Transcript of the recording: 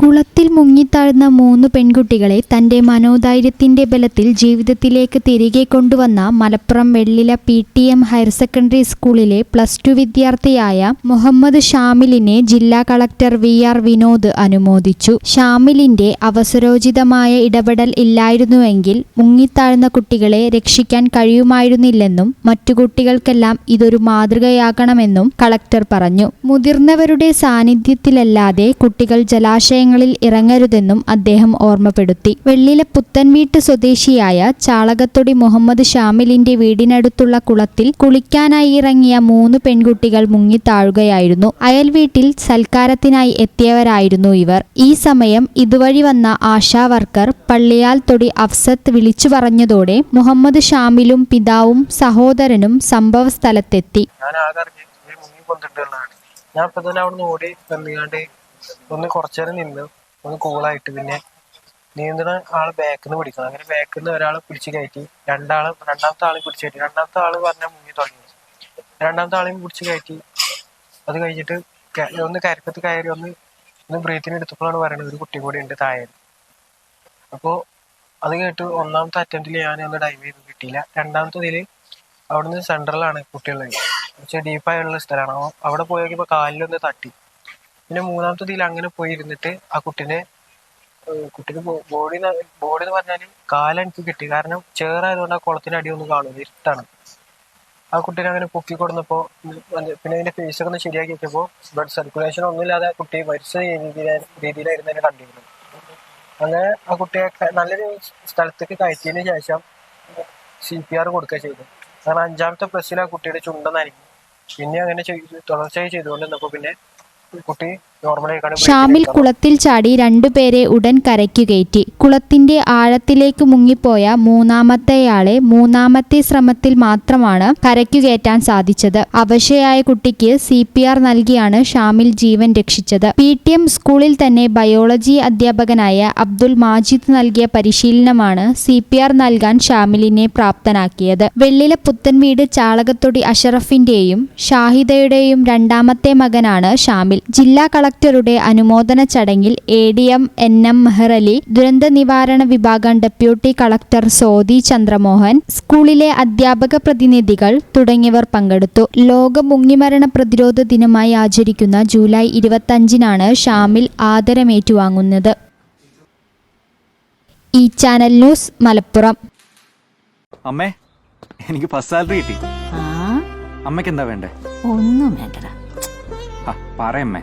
കുളത്തിൽ മുങ്ങിത്താഴ്ന്ന മൂന്ന് പെൺകുട്ടികളെ തന്റെ മനോധൈര്യത്തിന്റെ ബലത്തിൽ ജീവിതത്തിലേക്ക് തിരികെ കൊണ്ടുവന്ന Malappuram Vellila P T M higher secondary സ്കൂളിലെ പ്ലസ് ടു വിദ്യാർത്ഥിയായ മുഹമ്മദ് ഷാമിലിനെ ജില്ലാ കളക്ടർ വി ആർ വിനോദ് അനുമോദിച്ചു. ഷാമിലിന്റെ അവസരോചിതമായ ഇടപെടൽ ഇല്ലായിരുന്നുവെങ്കിൽ മുങ്ങിത്താഴ്ന്ന കുട്ടികളെ രക്ഷിക്കാൻ കഴിയുമായിരുന്നില്ലെന്നും മറ്റു കുട്ടികൾക്കെല്ലാം ഇതൊരു മാതൃകയാകണമെന്നും കളക്ടർ പറഞ്ഞു. മുതിർന്നവരുടെ സാന്നിധ്യത്തിലല്ലാതെ കുട്ടികൾ ജലാശയങ്ങളിൽ ഇറങ്ങരുതെന്നും അദ്ദേഹം ഓർമ്മപ്പെടുത്തി. വെള്ളിലെ പുത്തൻവീട്ട് സ്വദേശിയായ ചാളകത്തൊടി മുഹമ്മദ് ഷാമിലിന്റെ വീടിനടുത്തുള്ള കുളത്തിൽ കുളിക്കാനായി ഇറങ്ങിയ മൂന്ന് പെൺകുട്ടികൾ മുങ്ങിത്താഴുകയായിരുന്നു. അയൽവീട്ടിൽ സൽക്കാരത്തിനായി എത്തിയവരായിരുന്നു ഇവർ. ഈ സമയം ഇതുവഴി വന്ന ആശാ വർക്കർ പള്ളിയാൽ തൊടി അഫ്സത്ത് വിളിച്ചു പറഞ്ഞതോടെ മുഹമ്മദ് ഷാമിലും പിതാവും സഹോദരനും സംഭവ സ്ഥലത്തെത്തി. ഞാൻ ആകെ ഞാൻ ഇപ്പൊ തന്നെ അവിടെ നിന്ന് ഓടി വന്നുകാണ്ട് ഒന്ന് കുറച്ചേരം നിന്ന് ഒന്ന് കൂളായിട്ട് പിന്നെ നീന്തണ ആൾ ബാക്കിൽ നിന്ന് പിടിക്കണം. അങ്ങനെ ബാക്കിൽ നിന്ന് ഒരാളെ പിടിച്ച് കയറ്റി രണ്ടാൾ രണ്ടാമത്തെ ആളെ പിടിച്ച് കയറ്റി. രണ്ടാമത്തെ ആൾ പറഞ്ഞാൽ മുങ്ങി തുടങ്ങി. രണ്ടാമത്തെ ആളെയും പിടിച്ച് കയറ്റി. അത് കഴിഞ്ഞിട്ട് ഒന്ന് കരക്കത്ത് കയറി ഒന്ന് ഒന്ന് ബ്രീത്തിന് എടുത്തപ്പോഴാണ് പറയുന്നത് ഒരു കുട്ടി കൂടി ഉണ്ട് താഴെ. അപ്പോൾ അത് കേട്ട് ഒന്നാമത്തെ അറ്റംപ്റ്റിൽ ഞാൻ ഒന്ന് ഡൈവ് ചെയ്ത് കിട്ടിയില്ല. രണ്ടാമത്തതിൽ അവിടുന്ന് സെൻട്രലാണ് കുട്ടികളുടെ പക്ഷേ ഡീപ്പായുള്ള സ്ഥലമാണ്. അവിടെ പോയി നോക്കിയപ്പോൾ കാലിലൊന്ന് തട്ടി. പിന്നെ മൂന്നാമത്തെ തീയിൽ അങ്ങനെ പോയി ഇരുന്നിട്ട് ആ കുട്ടീനെ കുട്ടിക്ക് ബോഡി ബോഡി എന്ന് പറഞ്ഞാൽ കാലെനിക്ക് കിട്ടി. കാരണം ചേറായതുകൊണ്ട് ആ കുളത്തിന്റെ അടിയൊന്നും കാണും ഇരുട്ടാണ്. ആ കുട്ടീനെ അങ്ങനെ പൊക്കി കൊടുന്നപ്പോ പിന്നെ അതിന്റെ ഫേസ് ഒക്കെ ഒന്ന് ശരിയാക്കി വെച്ചപ്പോ ബ്ലഡ് സർക്കുലേഷൻ ഒന്നുമില്ലാതെ ആ കുട്ടി മരിച്ച രീതിയിലാ- രീതിയിലായിരുന്നു എന്നെ കണ്ടിരുന്നത്. അങ്ങനെ ആ കുട്ടിയെ നല്ലൊരു സ്ഥലത്തേക്ക് കയറ്റിയതിന് ശേഷം സി പി ആർ കൊടുക്കുക ചെയ്തു കാരണം അഞ്ചാമത്തെ പ്ലസ്സിൽ ആ കുട്ടിയുടെ ചുണ്ടെന്നായിരിക്കും പിന്നെ അങ്ങനെ തുടർച്ചയായി ചെയ്തുകൊണ്ട് നിന്നപ്പോ പിന്നെ കുട്ടി നോർമലായി ഷാമിൽ കുളത്തിൽ ചാടി രണ്ടുപേരെ ഉടൻ കരയ്ക്കു കയറ്റി. കുളത്തിന്റെ ആഴത്തിലേക്ക് മുങ്ങിപ്പോയ മൂന്നാമത്തെയാളെ മൂന്നാമത്തെ ശ്രമത്തിൽ മാത്രമാണ് കരയ്ക്കു കയറ്റാൻ സാധിച്ചത്. അവശയായ കുട്ടിക്ക് സി പി ആർ നൽകിയാണ് ഷാമിൽ ജീവൻ രക്ഷിച്ചത്. പി ടി എം സ്കൂളിൽ തന്നെ ബയോളജി അധ്യാപകനായ അബ്ദുൽ മാജിദ് നൽകിയ പരിശീലനമാണ് സി പി ആർ നൽകാൻ ഷാമിലിനെ പ്രാപ്തനാക്കിയത്. വെള്ളിലെ പുത്തൻവീട് ചാളകത്തൊടി അഷറഫിന്റെയും ഷാഹിദയുടെയും രണ്ടാമത്തെ മകനാണ് ഷാമിൽ. ജില്ലാ കളക്ടറുടെ അനുമോദന ചടങ്ങിൽ A D M N M Mehrali ദുരന്ത നിവാരണ വിഭാഗം ഡെപ്യൂട്ടി കളക്ടർ സോദി ചന്ദ്രമോഹൻ സ്കൂളിലെ അധ്യാപക പ്രതിനിധികൾ തുടങ്ങിയവർ പങ്കെടുത്തു. ലോക മുങ്ങിമരണ പ്രതിരോധ ദിനമായി ആചരിക്കുന്ന ജൂലൈ ഇരുപത്തഞ്ചിനാണ് ഷാമിൽ ആദരമേറ്റുവാങ്ങുന്നത്. ഈ ചാനൽ ന്യൂസ് മലപ്പുറം. അമ്മേ എനിക്ക് ഫസ്റ്റ് സാലറി കിട്ടി. ആ? അമ്മയ്ക്ക് എന്താ വേണ്ടേ? ഒന്നും വേണ്ടടാ. ആ പറയമ്മേ